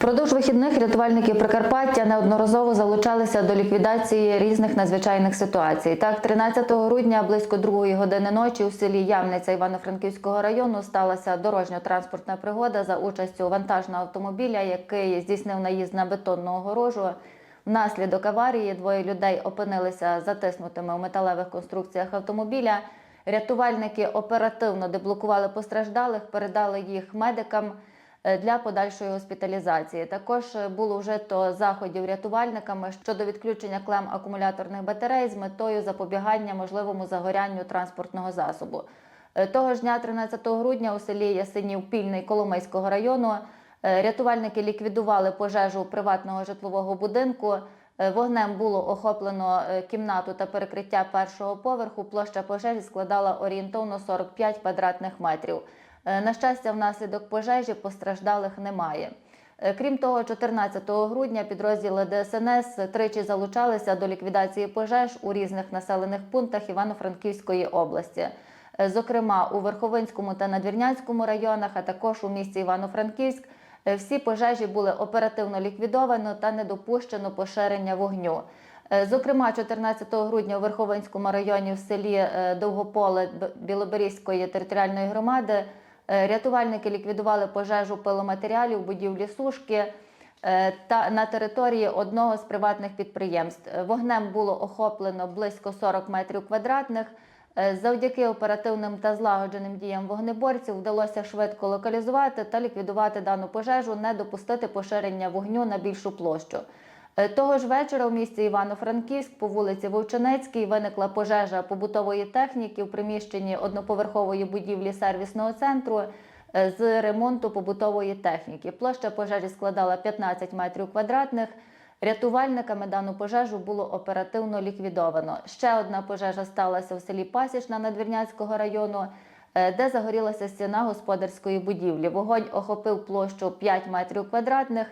Впродовж вихідних рятувальники Прикарпаття неодноразово залучалися до ліквідації різних надзвичайних ситуацій. Так, 13 грудня близько 2 години ночі у селі Ямниця Івано-Франківського району сталася дорожньо-транспортна пригода за участю вантажного автомобіля, який здійснив наїзд на бетонну огорожу. Внаслідок аварії двоє людей опинилися затиснутими у металевих конструкціях автомобіля. Рятувальники оперативно деблокували постраждалих, передали їх медикам для подальшої госпіталізації. Також е, було вжито заходів рятувальниками щодо відключення клем акумуляторних батарей з метою запобігання можливому загорянню транспортного засобу. Е, Того ж дня, 13 грудня, у селі Ясинів Пільний Коломийського району е, рятувальники ліквідували пожежу приватного житлового будинку. Е, Вогнем було охоплено е, кімнату та перекриття першого поверху. Площа пожежі складала орієнтовно 45 квадратних метрів. Е, На щастя, внаслідок пожежі постраждалих немає. Е, Крім того, 14 грудня підрозділи ДСНС тричі залучалися до ліквідації пожеж у різних населених пунктах Івано-Франківської області. Е, Зокрема, у Верховинському та Надвірнянському районах, а також у місті Івано-Франківськ, всі пожежі були оперативно ліквідовано та не допущено поширення вогню. Зокрема, 14 грудня у Верховинському районі в селі Довгополе Білоберізької територіальної громади рятувальники ліквідували пожежу пиломатеріалів будівлі сушки е, та на території одного з приватних підприємств. Е, Вогнем було охоплено близько 40 метрів квадратних. Е, Завдяки оперативним та злагодженим діям вогнеборців вдалося швидко локалізувати та ліквідувати дану пожежу, не допустити поширення вогню на більшу площу. Е, Того ж вечора у місті Івано-Франківськ по вулиці Вовчинецькій виникла пожежа побутової техніки в приміщенні одноповерхової будівлі сервісного центру е, з ремонту побутової техніки. Площа пожежі складала 15 метрів квадратних. Рятувальниками дану пожежу було оперативно ліквідовано. Ще одна пожежа сталася в селі Пасічна Надвірнянського району, е, де загорілася стіна господарської будівлі. Вогонь охопив площу 5 метрів квадратних.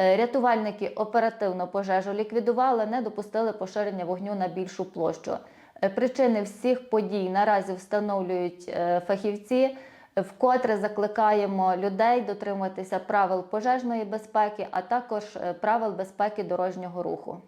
Е, Рятувальники оперативно пожежу ліквідували, не допустили поширення вогню на більшу площу. Е, Причини всіх подій наразі встановлюють е, фахівці. Вкотре закликаємо людей дотримуватися правил пожежної безпеки, а також правил безпеки дорожнього руху.